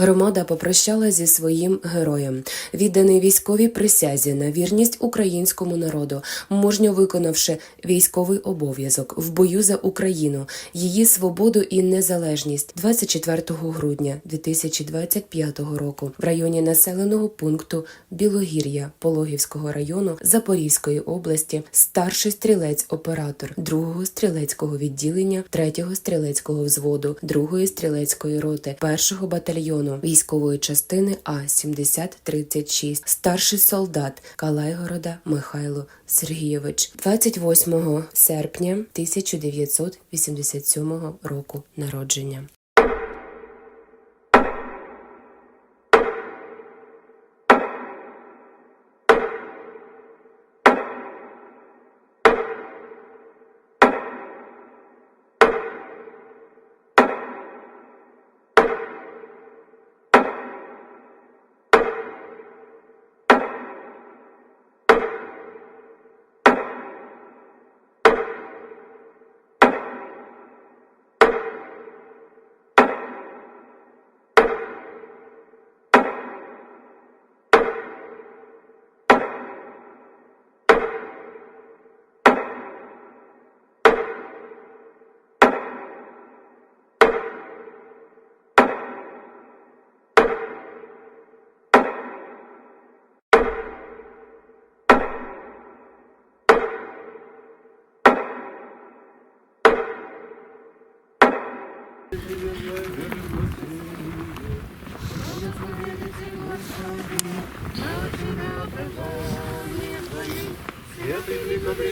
Громада попрощала зі своїм героєм, відданий військовій присязі на вірність українському народу, мужньо виконавши військовий обов'язок в бою за Україну, її свободу і незалежність 24 грудня 2025 року в районі населеного пункту Білогір'я Пологівського району Запорізької області, старший стрілець-оператор 2-го стрілецького відділення 3-го стрілецького взводу 2-ї стрілецької роти 1-го батальйону військової частини А 7036 старший солдат Калайгорода Михайло Сергійович 28 серпня 1987 року народження.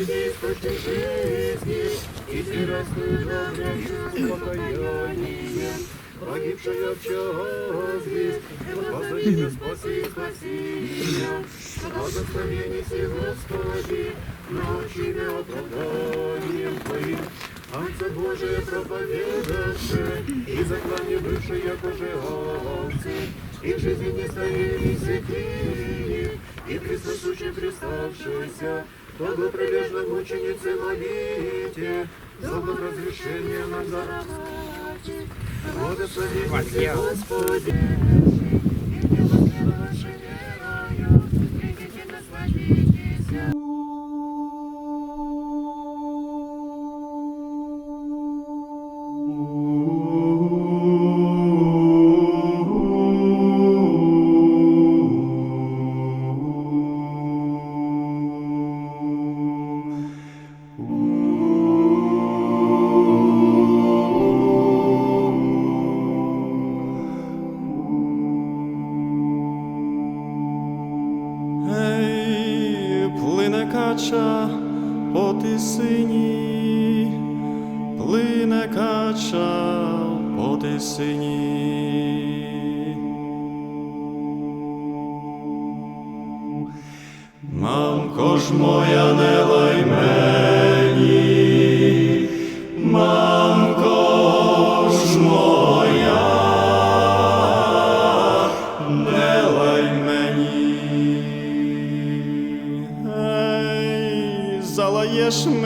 прикобреди источник жизни, и зиростную добрую покаяние. Погибшая в час весть, Господи, тебя спаси и спаси меня. Благословение си, Господи, научи меня оправданием Твоим. Ангел Божие проповедавши, и заклане бывшие, яко же овцы, и в жизни не стояли святые, и присутствующим приставшийся, благоприлежно мученицы молите, за разрешение нам даровать. Благослови Господи, Мамко ж моя не лай мені, мамко ж моя, не лай мені. Ей, залаєш ми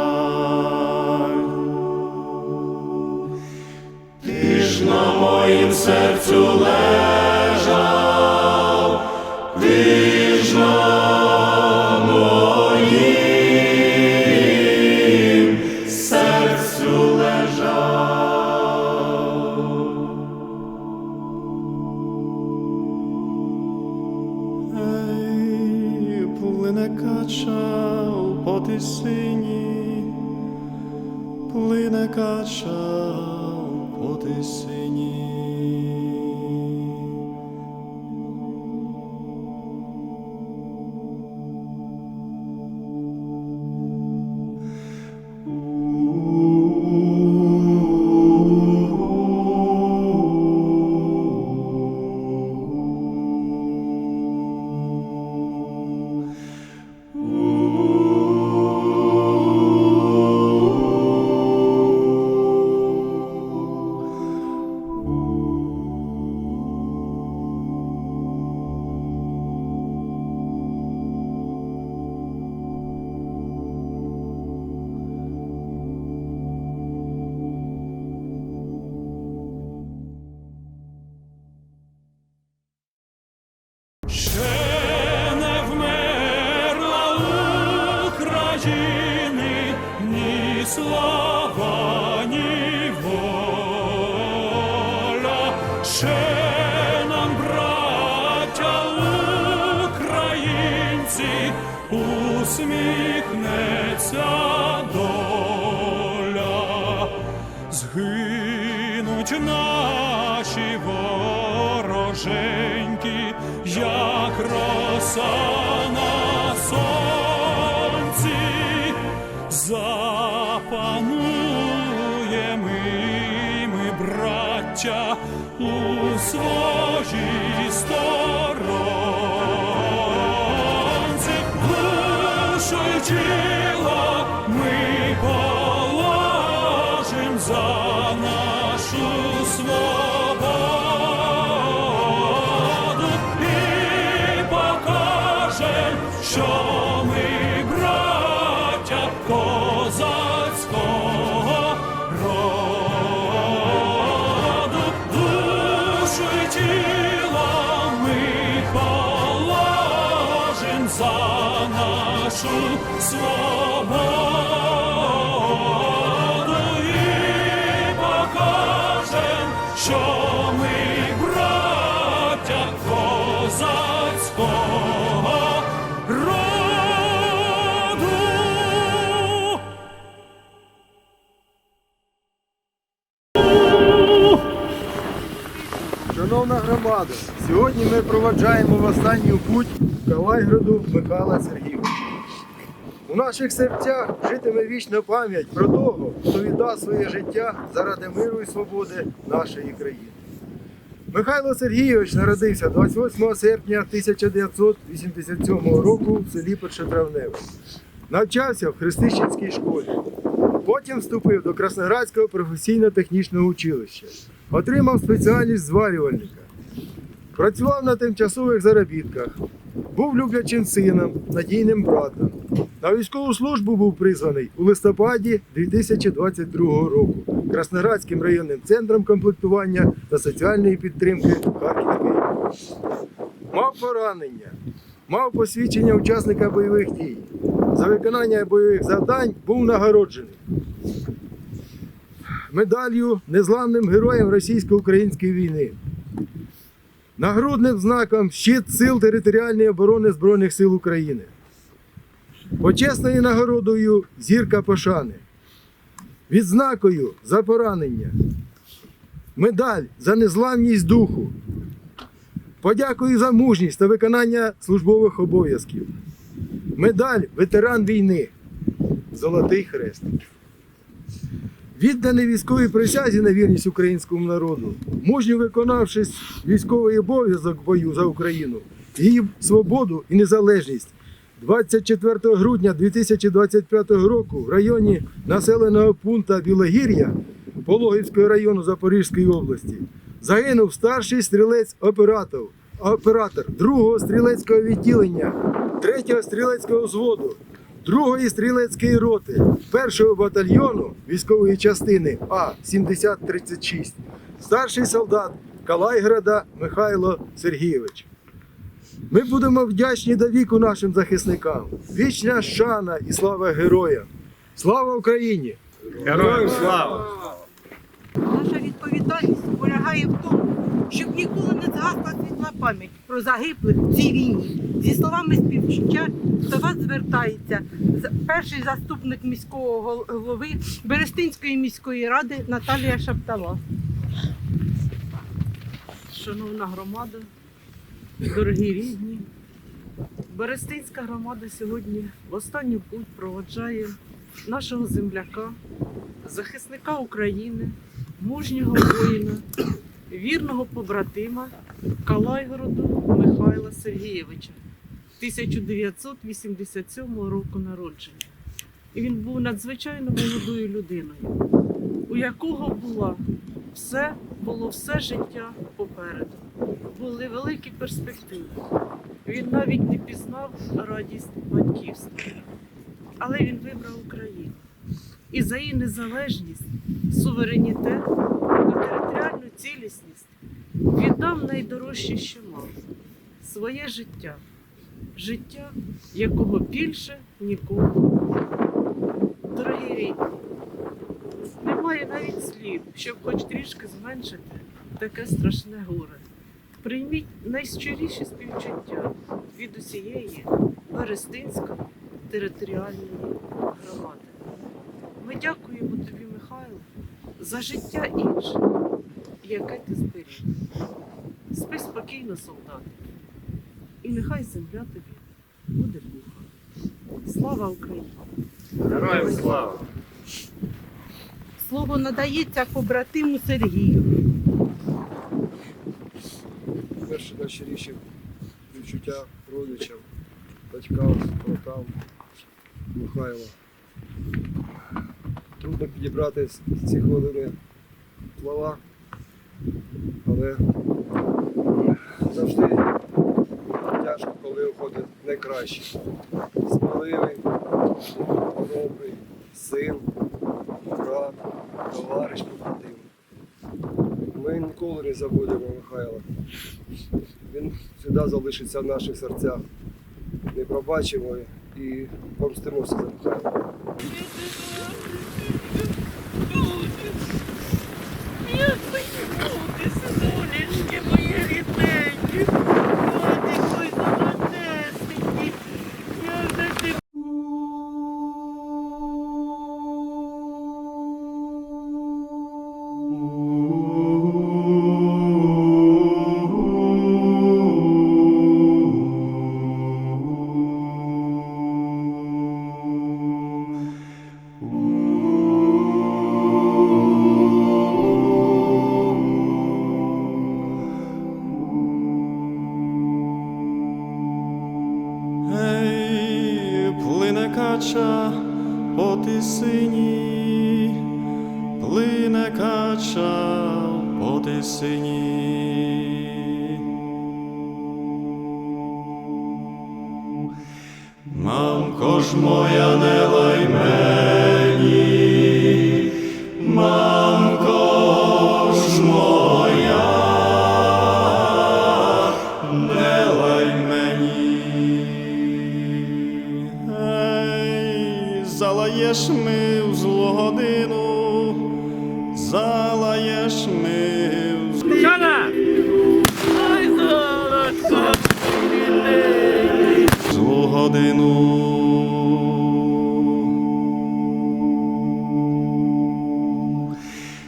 Серцю лежав, на моїм серцю лежав. Ей, плине кача у потисині, плине кача у потисині. Ще не вмерла України ні слава. Ще нам, браття українці, усміхнеться вороженьки, як роса на сонці, запануємо ми, браття, у своїй Шановна сьогодні ми проваджаємо в останню путь Калайграду Михайла Сергійовича. У наших серцях житиме вічна пам'ять про того, хто віддав своє життя заради миру і свободи нашої країни. Михайло Сергійович народився 28 серпня 1987 року в селі Першотравневе. Навчався в Христищенській школі. Потім вступив до Красноградського професійно-технічного училища. Отримав спеціальність зварювальника. Працював на тимчасових заробітках. Був люблячим сином, надійним братом. На військову службу був призваний у листопаді 2022 року Красноградським районним центром комплектування та соціальної підтримки Харківської. Мав поранення, мав посвідчення учасника бойових дій. За виконання бойових завдань був нагороджений медаллю незламним героєм російсько-української війни. Нагрудним знаком щит сил територіальної оборони Збройних сил України. Почесною нагородою зірка пошани. Відзнакою за поранення. Медаль за незламність духу. Подякую за мужність та виконання службових обов'язків. Медаль ветеран війни. Золотий хрест. Відданий військовій присязі на вірність українському народу, мужньо виконавши військовий обов'язок бою за Україну, її свободу і незалежність, 24 грудня 2025 року в районі населеного пункту Білогір'я Пологівського району Запорізької області загинув старший стрілець-оператор, оператор 2-го стрілецького відділення, 3-го стрілецького взводу, 2-ї стрілецької роти, 1-го батальйону військової частини А-7036, старший солдат Калайграда Михайло Сергійович. Ми будемо вдячні до віку нашим захисникам. Вічна шана і слава героям! Слава Україні! Героям слава! Наша відповідальність полягає в тому, щоб ніколи не згасла світла пам'ять про загиблих в цій війні. Зі словами співчуття до вас звертається перший заступник міського голови Берестинської міської ради Наталія Шаптала. Шановна громада, дорогі рідні, Берестинська громада сьогодні в останню путь проводжає нашого земляка, захисника України, мужнього воїна, вірного побратима Калайгороду Михайла Сергійовича 1987 року народження. І він був надзвичайно молодою людиною, у якого була все було все життя попереду. Були великі перспективи. Він навіть не пізнав радість батьківства. Але він вибрав Україну. І за її незалежність, суверенітет цілісність віддав найдорожче, що мав своє життя. Життя, якого більше ніколи. не буде. Дорогі рідні, немає навіть слів, щоб хоч трішки зменшити таке страшне горе. Прийміть найщиріші співчуття від усієї Берестинської територіальної громади. Ми дякуємо тобі, Михайло, за життя інше, яке ти зберіг. Спи спокійно, солдати, і нехай земля тобі буде пухом. Слава Україні! Героям слава! Слово надається побратиму Сергію. Перше найщиріші відчуття родичам, батькам, братам Михайла. Трудно підібрати ці хвилини слова, але завжди тяжко, коли уходить найкраще. Сміливий, добрий, син, брат, товариш побратим. Ми ніколи не забудемо Михайла. Він завжди залишиться в наших серцях. Не пробачимо і помстимося за Михайла. Плине кача по тисині. Мамко ж моя не лай злу.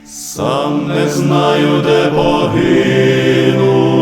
Сам не знаю, де погину,